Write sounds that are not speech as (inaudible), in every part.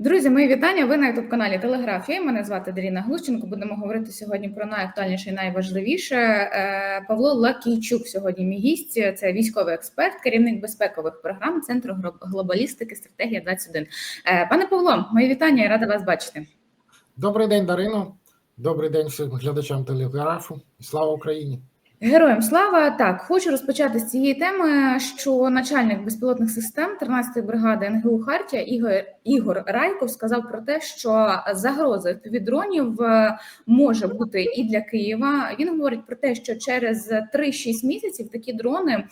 Друзі, мої вітання. Ви на youtube каналі Телеграфія. Мене звати Даріна Глущенко. Будемо говорити сьогодні про найактуальніше і найважливіше. Е, Павло Лакійчук сьогодні мій гість. Це військовий експерт, керівник безпекових програм Центру глобалістики стратегія 21 Е, Пане Павло, мої вітання. Я рада вас бачити. Добрий день, Дарино. Добрий день всім глядачам телеграфу. Слава Україні! Героям слава так, хочу розпочати з цієї теми, що начальник безпілотних систем 13-ї бригади НГУ Хартія Ігор Ігор Райков сказав про те, що загроза від дронів е, може бути і для Києва. Він говорить про те, що через 3-6 місяців такі дрони е,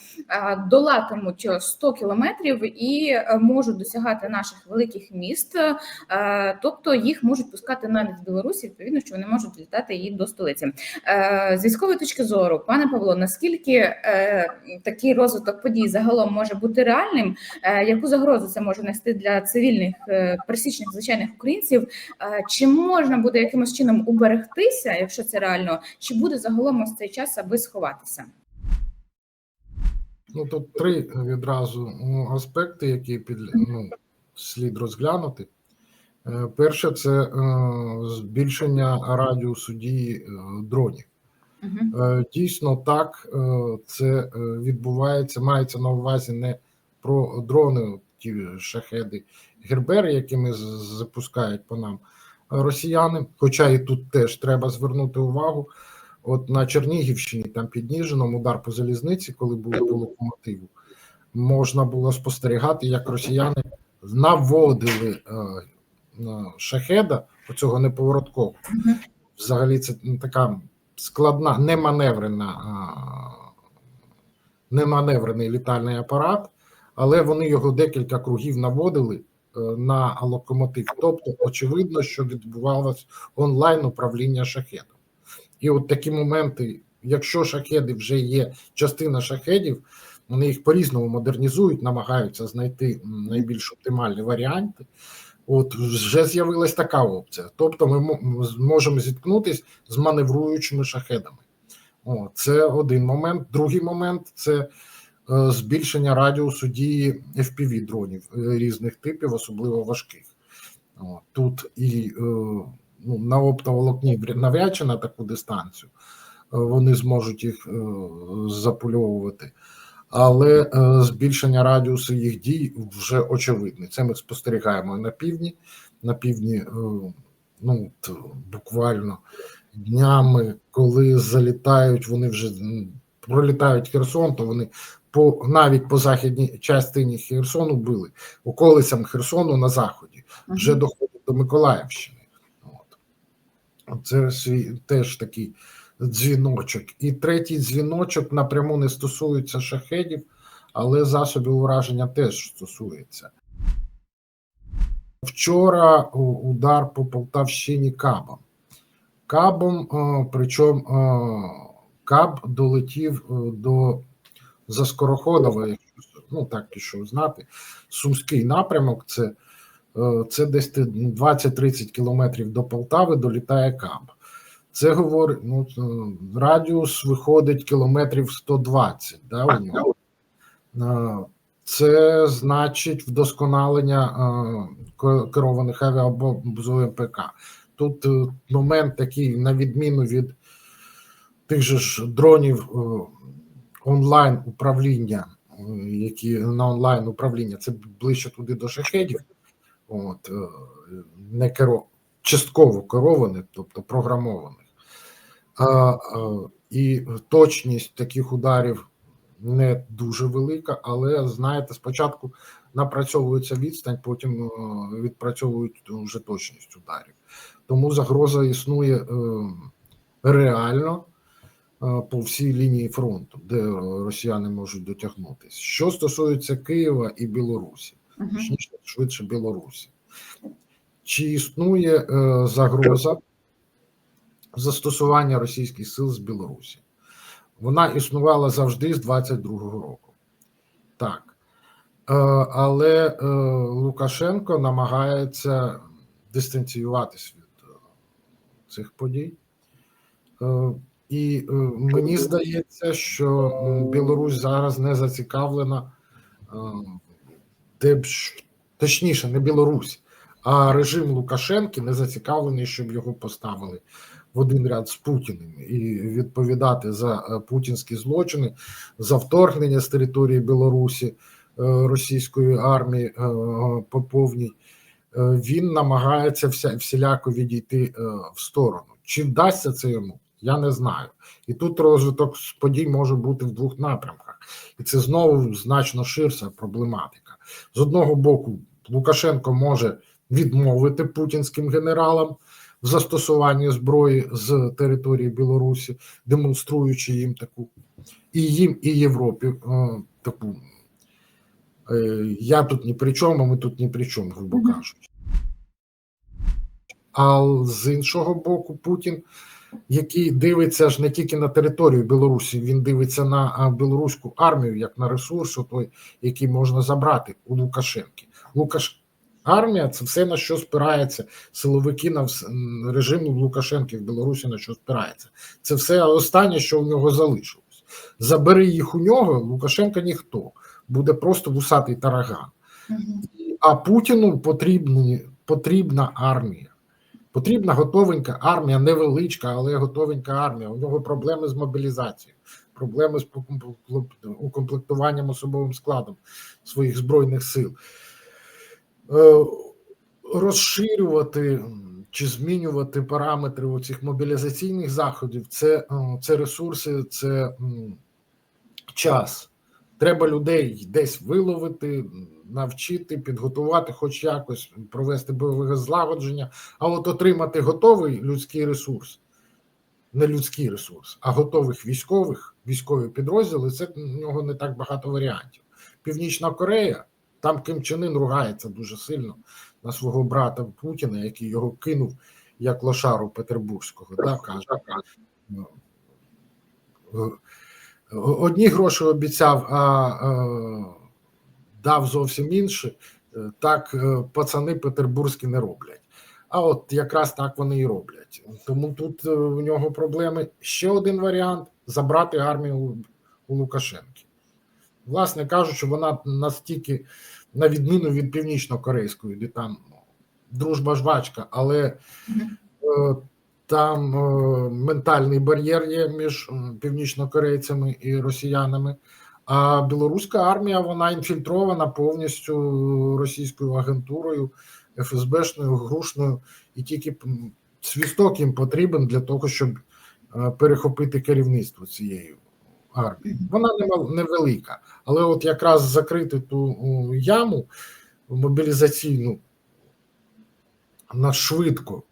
долатимуть 100 кілометрів і е, можуть досягати наших великих міст, тобто їх можуть пускати навіть з Білорусі. Відповідно, що вони можуть літати і до столиці. З військової точки зору, пане Павло, наскільки е, такий розвиток подій загалом може бути реальним? Е, яку загрозу це може нести для цивільних е, пересічних звичайних українців? Е, чи можна буде якимось чином уберегтися, якщо це реально, чи буде загалом ось цей час, аби сховатися? Ну тут три відразу ну, аспекти, які під ну, слід розглянути. Е, Перше, це е, збільшення радіусу дії е, дронів. Угу. Дійсно, так е, це е, відбувається. Мається на увазі не про дрони, ті шахеди Гербери, якими запускають по нам росіяни. Хоча і тут теж треба звернути увагу. От на Чернігівщині, там під Ніжином, удар по залізниці, коли були по локомотиву, можна було спостерігати, як росіяни наводили на шахеда оцього неповороткового. Мгм. Взагалі, це така складна, неманеврена, неманеврений літальний апарат, але вони його декілька кругів наводили е, на локомотив. Тобто, очевидно, що відбувалось онлайн управління шахедом. І от такі моменти, якщо шахеди вже є частина шахедів, вони їх по-різному модернізують, намагаються знайти найбільш оптимальні варіанти. От вже з'явилась така опція. Тобто, ми мо- зможемо зіткнутися з маневруючими шахедами. О, це один момент. Другий момент це е, збільшення радіусу дії FPV дронів е, різних типів, особливо важких. О, тут і е, ну, на оптоволокні вря- навряд чи на таку дистанцію вони зможуть їх запульовувати. Але е, збільшення радіусу їх дій вже очевидне. Це ми спостерігаємо на півдні. На півдні, е, ну буквально днями, коли залітають, вони вже пролітають Херсон, то вони по навіть по західній частині Херсону били околицям Херсону на заході, вже доходять до Миколаївщини. От. Це свій теж такий дзвіночок. І третій дзвіночок напряму не стосується шахедів, але засобів ураження теж стосується. Вчора удар по Полтавщині кабом. Кабом, е, причому е, каб долетів е, до Заскороходова, якщо ну так пішов знати. Сумський напрямок це, е, це десь ти 20-30 кілометрів до Полтави долітає каб. Це говорить, ну радіус виходить кілометрів 120, да, у нього. Це значить вдосконалення ке- керованих авіабомб ПК. Тут е, момент такий, на відміну від тих же ж дронів е, онлайн управління, е, які на онлайн управління, це ближче туди до шахедів, от, не керо, частково керованих, тобто програмованих. А, а, і точність таких ударів не дуже велика, але знаєте, спочатку напрацьовується відстань, потім е, відпрацьовують вже точність ударів. Тому загроза існує е, реально е, по всій лінії фронту, де росіяни можуть дотягнутися. Що стосується Києва і Білорусі, точніше, швидше Білорусі. Чи існує е, загроза застосування російських сил з Білорусі? Вона існувала завжди з 22-го року. Так. Е, але е, Лукашенко намагається дистанціюватись від цих подій. І мені здається, що Білорусь зараз не зацікавлена, точніше, не Білорусь, А режим Лукашенки не зацікавлений, щоб його поставили в один ряд з Путіним і відповідати за е, путінські злочини, за вторгнення з території Білорусі е, російської армії е, по Він намагається вся, всіляко відійти в сторону. Чи вдасться це йому? Я не знаю. І тут розвиток подій може бути в двох напрямках, і це знову значно ширша проблематика. З одного боку, Лукашенко може відмовити путінським генералам в застосуванні зброї з території Білорусі, демонструючи їм таку і їм, і Європі е, таку. е, Я тут ні при чому, ми тут ні при чому, грубо кажучи. А з іншого боку, Путін, який дивиться ж не тільки на територію Білорусі, він дивиться на білоруську армію як на ресурс, той, який можна забрати у Лукашенки. Лукаш... Армія це все на що спирається, силовики на режим Лукашенки в Білорусі на що спирається. Це все останнє, що в нього залишилось. Забери їх у нього, Лукашенка ніхто, буде просто вусатий тараган. А Путіну потрібні, потрібна армія. Потрібна готовенька армія, невеличка, але готовенька армія. У нього проблеми з мобілізацією, проблеми з укомплектуванням особовим складом своїх збройних сил. Е, Розширювати чи змінювати параметри оцих мобілізаційних заходів це, е, це ресурси, це час. Треба людей десь виловити, навчити, підготувати, хоч якось провести бойове злагодження, а от отримати готовий людський ресурс, не людський ресурс, а готових військових, військові підрозділи, це в нього не так багато варіантів. Північна Корея, там Ким Чен Ын ругається дуже сильно на свого брата Путіна, який його кинув як лошару Петербурзького. Так, каже. Ну, е, одні гроші обіцяв, а е, дав зовсім інші. Е, Так е, пацани петербурзькі не роблять. А от якраз так вони і роблять. Тому тут е, у нього проблеми. Ще один варіант забрати армію у Лукашенки. Власне кажучи, вона настільки, на відміну від північно-корейської, де там ну, дружба жвачка, але е, там е, ментальний бар'єр є між північнокорейцями і росіянами. А білоруська армія вона інфільтрована повністю російською агентурою, ФСБшною, грушною, і тільки свісток їм потрібен для того, щоб е, перехопити керівництво цієї армії. Вона невелика, але от якраз закрити ту яму мобілізаційну на швидко,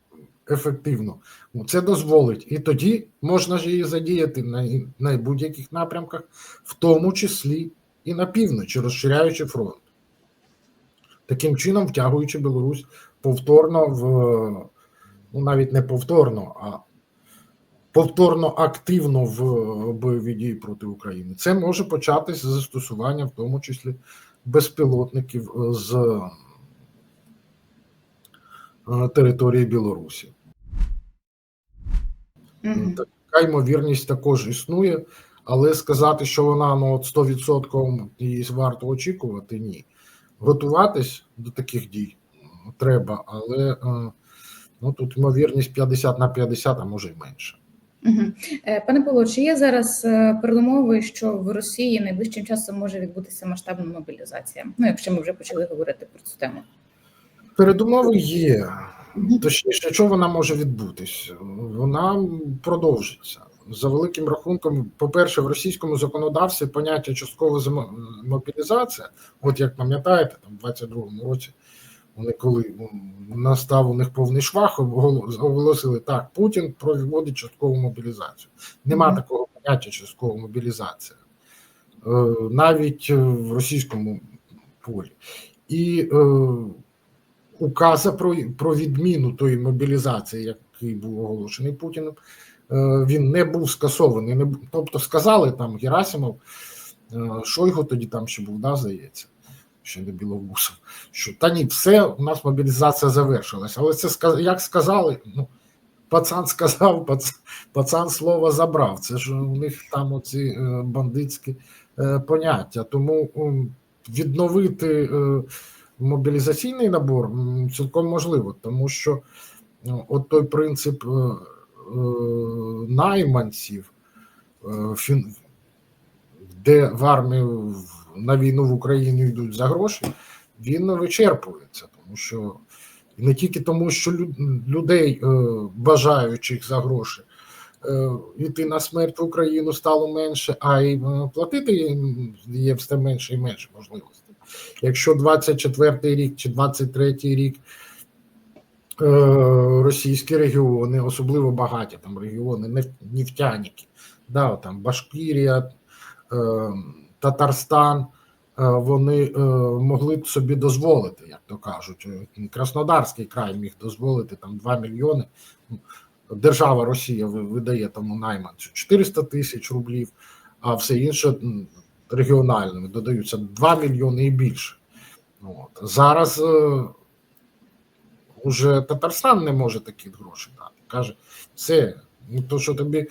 ефективно, ну, це дозволить. І тоді можна ж її задіяти на, на будь-яких напрямках, в тому числі і на півночі, розширяючи фронт. Таким чином, втягуючи Білорусь повторно в ну навіть не повторно, а повторно активно в бойові дії проти України. Це може початись з застосування, в тому числі безпілотників з е, території Білорусі. Мгм. Така ймовірність також існує, але сказати, що вона ну, от 100% її варто очікувати, ні. Готуватись до таких дій треба, але е, ну, тут ймовірність 50 на 50, а може й менше. Е, Пане Павло, чи є зараз е, передумови, що в Росії найближчим часом може відбутися масштабна мобілізація? Ну, якщо ми вже почали говорити про цю тему. Передумови є. Точніше, що вона може відбутись? Вона продовжиться. За великим рахунком, по-перше, в російському законодавстві поняття часткова мобілізація, от як пам'ятаєте, там в 22-му році вони коли настав у них повний швах, оголо- оголосили так, Путін проводить часткову мобілізацію. Нема Мгм. такого поняття часткова мобілізація. Е, навіть в російському полі. І е, указа про, про відміну тої мобілізації, який був оголошений Путіним, е, він не був скасований. Не, тобто сказали там Герасимов, е, Шойгу тоді там ще був, да, здається, ще не Білоусов, що та ні, все, у нас мобілізація завершилась. Але це як сказали, ну, пацан сказав, (laughs) пацан, пацан слово забрав. Це ж у них там оці е, бандитські е, поняття. Тому відновити. Е, мобілізаційний набор цілком можливо, тому що от той принцип найманців, де в армію на війну в Україні йдуть за гроші, він вичерпується, тому що не тільки тому, що людей е, бажаючих за гроші е, йти на смерть в Україну стало менше, а й е, платити їм є все менше і менше можливостей. Якщо 24-й рік чи 23-й рік російські регіони, особливо багаті там регіони, неф- нефтяники, да, там Башкірія, Татарстан, е, вони е, могли б собі дозволити, як то кажуть. Е, Краснодарський край міг дозволити там 2 мільйони. Держава Росія видає тому найманцю 400 тисяч рублів, а все інше регіональними додаються 2 мільйони і більше. От. Зараз е, уже Татарстан не може такі гроші дати. Каже, все, ну, то, що тобі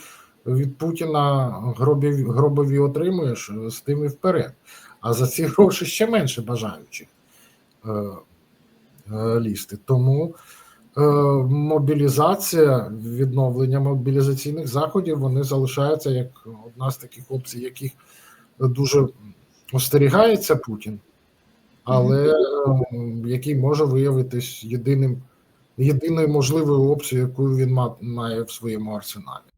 від Путіна гробові, гробові отримуєш, е, з тим і вперед. А за ці (laughs) гроші ще менше бажаючих е, е, лізти. Тому е, мобілізація, відновлення мобілізаційних заходів, вони залишаються як одна з таких опцій, яких дуже остерігається Путін, але е, який може виявитись єдиним, єдиною можливою опцією, яку він має в своєму арсеналі.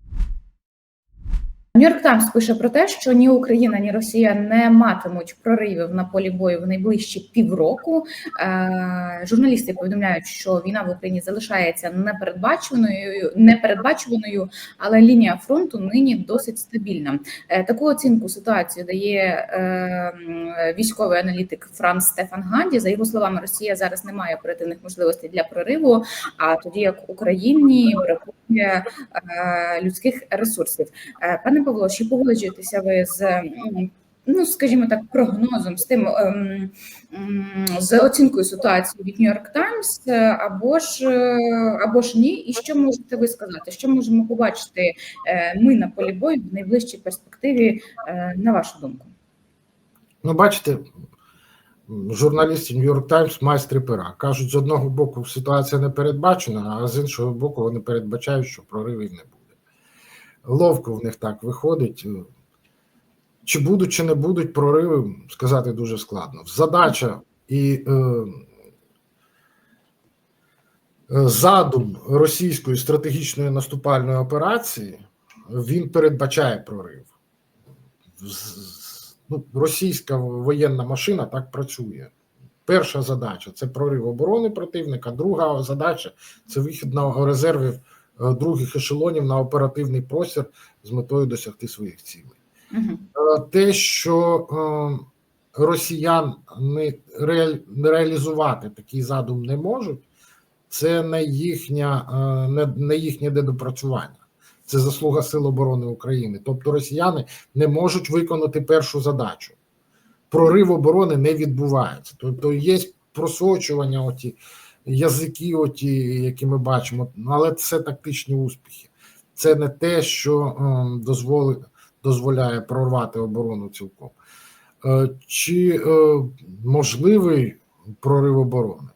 Нью-Йорк Таймс пише про те, що ні Україна, ні Росія не матимуть проривів на полі бою в найближчі півроку. Е, журналісти повідомляють, що війна в Україні залишається непередбаченою, непередбачуваною, але лінія фронту нині досить стабільна. Е, таку оцінку ситуації дає е, військовий аналітик Франц Стефан Ганді. За його словами, Росія зараз не має оперативних можливостей для прориву. А тоді як Україні бракує людських ресурсів. Пане Павло, чи погоджуєтеся ви з ну, скажімо так, прогнозом з тим ем, з оцінкою ситуації від York Times, е, або ж е, або ж ні? І що можете ви сказати? Що можемо побачити е, ми на полі бою в найближчій перспективі, на вашу думку? Ну, бачите, журналісти York Times майстри пера. Кажуть, з одного боку ситуація не передбачена, а з іншого боку, вони передбачають, що проривів не буде. Ловко в них так виходить. Чи будуть, чи не будуть прориви, сказати дуже складно. Задача і е, е, задум російської стратегічної наступальної операції він передбачає прорив. Ну, російська воєнна машина так працює. Перша задача це прорив оборони противника. Друга задача це вихід на резервів других ешелонів на оперативний простір з метою досягти своїх цілей. Угу. Е, Те, що е, росіян не, реалізувати такий задум не можуть, це не їхня, е, не, не їхнє недопрацювання. Це заслуга Сил оборони України. Тобто росіяни не можуть виконати першу задачу. Прорив оборони не відбувається. Тобто є просочування, оті язики, оті, які ми бачимо, але це тактичні успіхи. Це не те, що е, дозволи, дозволяє прорвати оборону цілком. Е, чи е, можливий прорив оборони?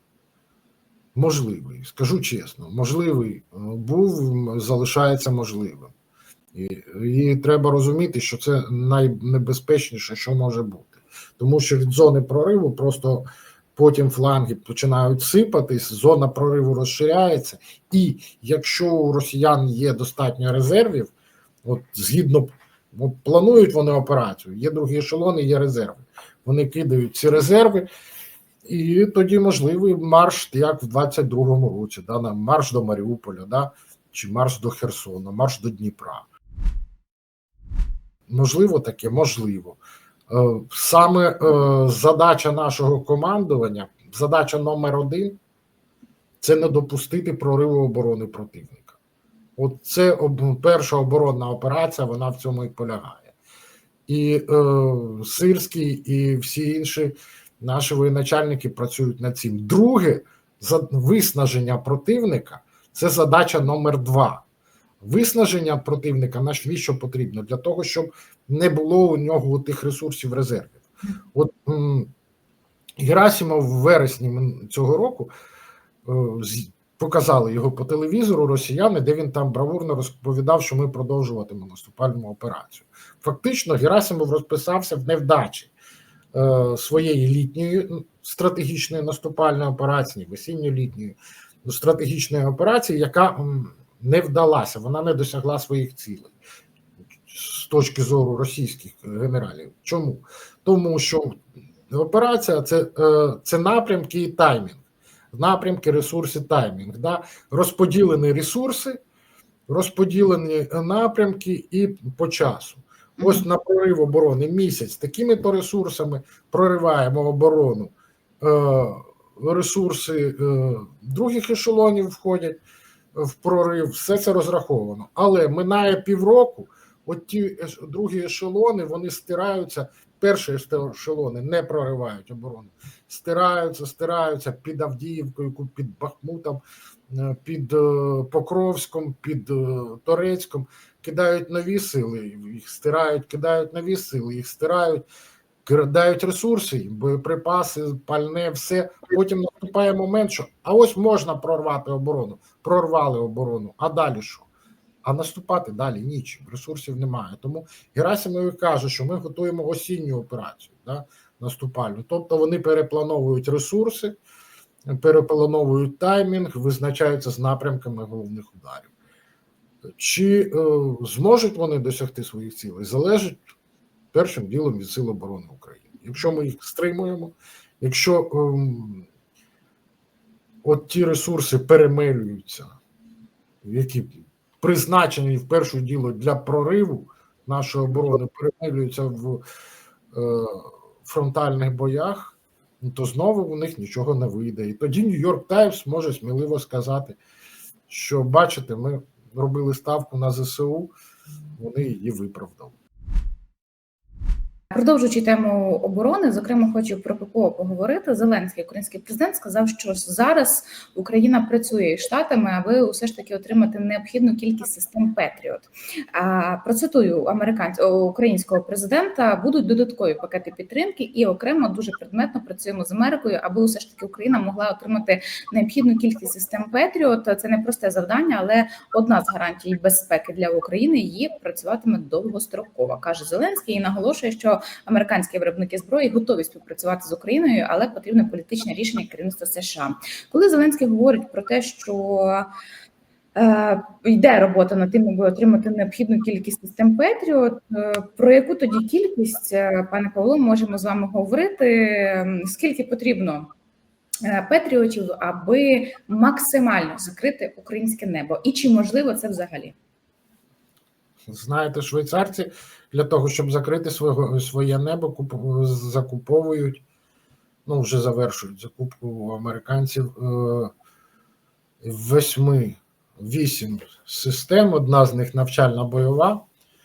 Можливий, скажу чесно, можливий е, був, залишається можливим. І, і треба розуміти, що це найнебезпечніше, що може бути. Тому що від зони прориву просто потім фланги починають сипатись, зона прориву розширяється, і якщо у росіян є достатньо резервів, от згідно от планують вони операцію, є другі ешелони, є резерви. Вони кидають ці резерви, і тоді можливий марш, як в 22-му році, да, марш до Маріуполя, да, чи марш до Херсона, марш до Дніпра. Можливо, таке, можливо. Е, Саме е, задача нашого командування, задача номер один це не допустити прориву оборони противника. От це перша оборонна операція, вона в цьому і полягає. І е, Сирський, і всі інші наші воєначальники працюють над цим. Друге, виснаження противника це задача номер два. Виснаження противника навіщо потрібно? Для того, щоб не було у нього тих ресурсів резервів. От Герасимов в вересні цього року е, показали його по телевізору росіяни, де він там бравурно розповідав, що ми продовжуватимемо наступальну операцію. Фактично, Герасимов розписався в невдачі е, своєї літньої стратегічної наступальної операції, весінньо-літньої стратегічної операції, яка не вдалася, вона не досягла своїх цілей з точки зору російських генералів. Чому? Тому що операція це, е, це напрямки і таймінг. Напрямки, ресурси, таймінг. Да? Розподілені ресурси, розподілені напрямки і по часу. Ось на прорив оборони місяць такими то ресурсами прориваємо оборону. Е, Ресурси е, других ешелонів входять в прорив, все це розраховано. Але минає півроку, от ті другі ешелони вони стираються. Перші ешелони не проривають оборону, стираються, стираються під Авдіївкою, під Бахмутом, е, під е, Покровськом, під е, Торецьком кидають нові сили, їх стирають, кидають нові сили, їх стирають, кидають ресурси, боєприпаси, пальне, все. Потім наступає момент, що а ось можна прорвати оборону. Прорвали оборону. А далі що? А наступати далі нічим, ресурсів немає. Тому Герасимов каже, що ми готуємо осінню операцію да, наступальну. Тобто вони переплановують ресурси, переплановують таймінг, визначаються з напрямками головних ударів. Чи е, зможуть вони досягти своїх цілей, залежить першим ділом від Сил оборони України. Якщо ми їх стримуємо, якщо ем, от ті ресурси перемелюються, які призначені в першу діло для прориву нашої оборони, перемелюються в е, фронтальних боях, ну, то знову у них нічого не вийде. І тоді Нью-Йорк Таймс може сміливо сказати, що бачите, ми робили ставку на ЗСУ, вони її виправдали. Продовжуючи тему оборони, зокрема, хочу про ППО поговорити. Зеленський, український президент, сказав, що зараз Україна працює із штатами, аби усе ж таки отримати необхідну кількість систем Петріот. Процитую американського українського президента: будуть додаткові пакети підтримки, і окремо дуже предметно працюємо з Америкою, аби усе ж таки Україна могла отримати необхідну кількість систем Петріот. Це не просте завдання, але одна з гарантій безпеки для України її працюватиме довгостроково, каже Зеленський і наголошує, що американські виробники зброї готові співпрацювати з Україною, але потрібне політичне рішення керівництва США. Коли Зеленський говорить про те, що е, йде робота над тим, аби отримати необхідну кількість систем Петріот, е, про яку тоді кількість, е, пане Павло, можемо з вами говорити? Скільки потрібно? е, Петріотів, аби максимально закрити українське небо, і чи можливо це взагалі? Знаєте, швейцарці для того, щоб закрити свого, своє небо, куп- закуповують, ну вже завершують закупку американців е, восьми, вісім систем. Одна з них навчальна бойова,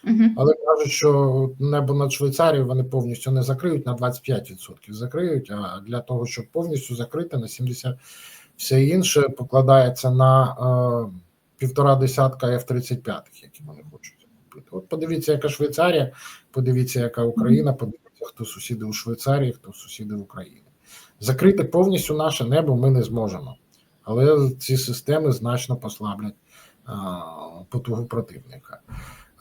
Угу. але кажуть, що небо над Швейцарією вони повністю не закриють на 25% закриють. А для того, щоб повністю закрити на 70%, все інше покладається на е, півтора десятка F-35, які вони хочуть купити. От подивіться, яка Швейцарія, подивіться, яка Україна, подивіться, хто сусіди у Швейцарії, хто сусіди в Україні. Закрити повністю наше небо ми не зможемо, але ці системи значно послаблять потугу противника.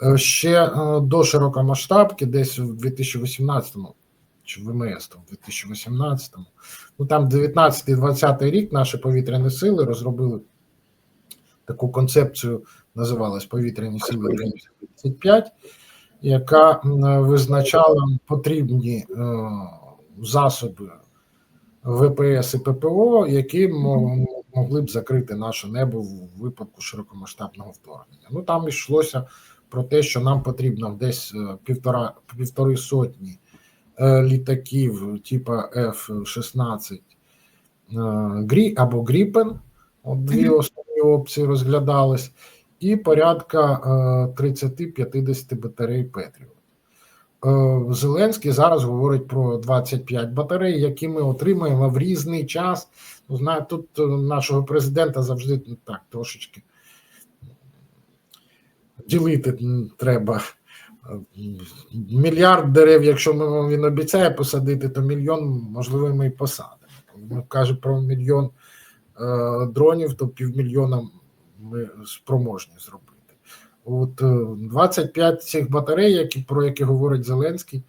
Е, Ще е, до широкомасштабки, десь в 2018-му, чи в ВМС там, в 2018-му, ну там 19-20 рік наші повітряні сили розробили таку концепцію, називалась Повітряні сили 2035, яка визначала потрібні е, засоби ВПС і ППО, які могли б закрити наше небо в випадку широкомасштабного вторгнення. Ну там йшлося про те, що нам потрібно десь е, півтора півтори сотні е, літаків типа F-16 е, Грі або Гріпен. От дві основні опції розглядались, і порядка е, 30-50 батарей Петріот. Е, Зеленський зараз говорить про 25 батарей, які ми отримаємо в різний час. Ну, тут е, нашого президента завжди ну, так трошечки ділити треба Мільярд дерев, якщо він обіцяє посадити, то мільйон, можливо, ми і посадимо. Він каже про мільйон е, дронів, то півмільйона ми спроможні зробити. От е, 25 цих батарей, які, про які говорить Зеленський,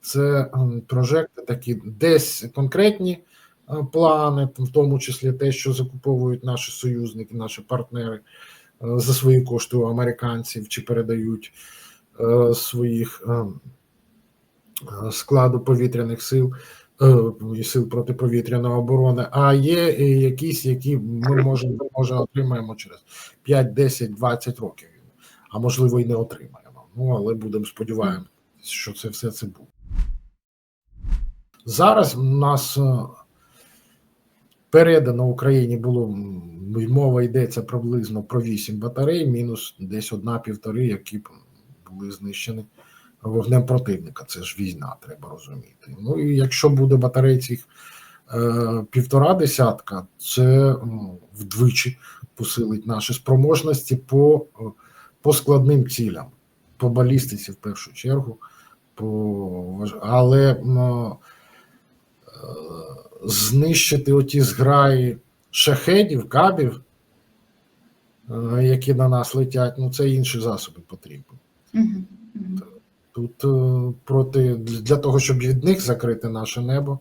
це прожекти такі, десь конкретні е, плани, в тому числі те, що закуповують наші союзники, наші партнери е, за свої кошти у американців чи передають е, своїх е, е, складу повітряних сил е, сил протиповітряної оборони, а є е, якісь, які ми можемо може отримаємо через 5, 10, 20 років, а можливо і не отримаємо. Ну але будемо сподіваємося, що це все це буде. Зараз у нас е, передано Україні було мова йдеться приблизно про 8 батарей, мінус десь одна-півтори, які були знищені вогнем противника. Це ж війна, треба розуміти. Ну і якщо буде батарей цих е, півтора десятка, це м, вдвічі посилить наші спроможності по, е, по складним цілям, по балістиці в першу чергу. По, але е, знищити оті зграї шахедів, кабів, е, які на нас летять, ну це інші засоби потрібні. Мгм. Мгм. Тут е, проти для того, щоб від них закрити наше небо,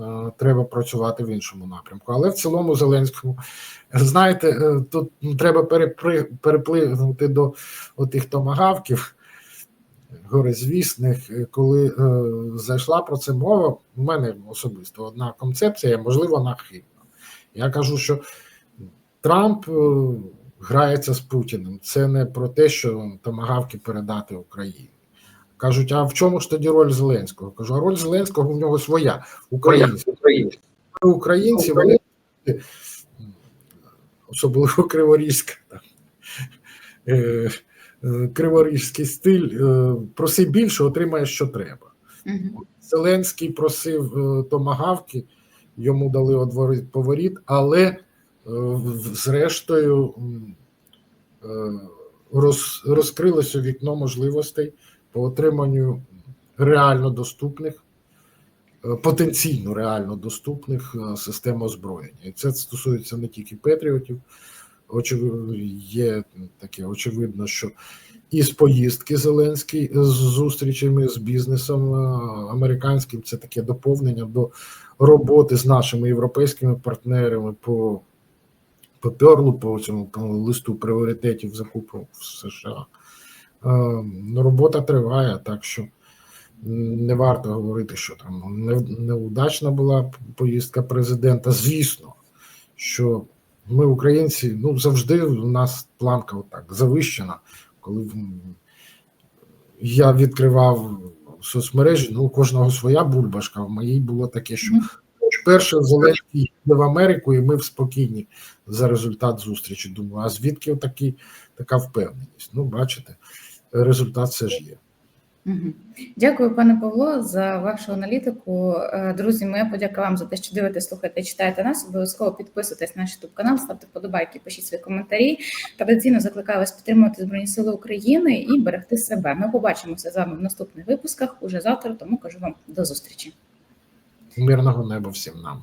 е, треба працювати в іншому напрямку. Але в цілому Зеленському, знаєте, е, тут треба перепри, переплигнути до отих томагавків горизвісних, коли е, зайшла про це мова. У мене особисто одна концепція, можливо, вона хибна. Я кажу, що Трамп е, грається з Путіним. Це не про те, що томагавки передати Україні. Кажуть, а в чому ж тоді роль Зеленського? Кажу, а роль Зеленського в нього своя, українська. Українці, вони особливо (laughs) Криворізька, е, е, криворізький стиль, е, проси більше, отримаєш, що треба. Мгм. Зеленський просив томагавки, йому дали одворит поворіт, але зрештою роз, розкрилося вікно можливостей по отриманню реально доступних, е, потенційно реально доступних е, систем озброєння. І це стосується не тільки Петріотів. Очевидно, є таке очевидно, що із поїздки Зеленський з зустрічами з бізнесом е, американським це таке доповнення до роботи з нашими європейськими партнерами по, по Перлу, по цьому по листу пріоритетів закупу в США. Е, ну, Робота триває, так що не варто говорити, що там неудачна була поїздка президента. Звісно, що ми, українці, ну завжди у нас планка отак завищена. Коли я відкривав соцмережі, ну у кожного своя бульбашка. В моїй було таке, що перше Зеленський їде в Америку, і ми в спокійні за результат зустрічі. Думаю, а звідки такі, така впевненість? Ну, бачите, результат все ж є. Дякую, пане Павло, за вашу аналітику. Е, Друзі, моя подяка вам за те, що дивитесь, слухаєте, читаєте нас. Обов'язково підписуйтесь на наш youtube канал, ставте вподобайки, пишіть свої коментарі. Традиційно закликаю вас підтримувати Збройні Сили України і берегти себе. Ми побачимося з вами в наступних випусках уже завтра. Тому кажу вам до зустрічі. Мирного неба всім нам.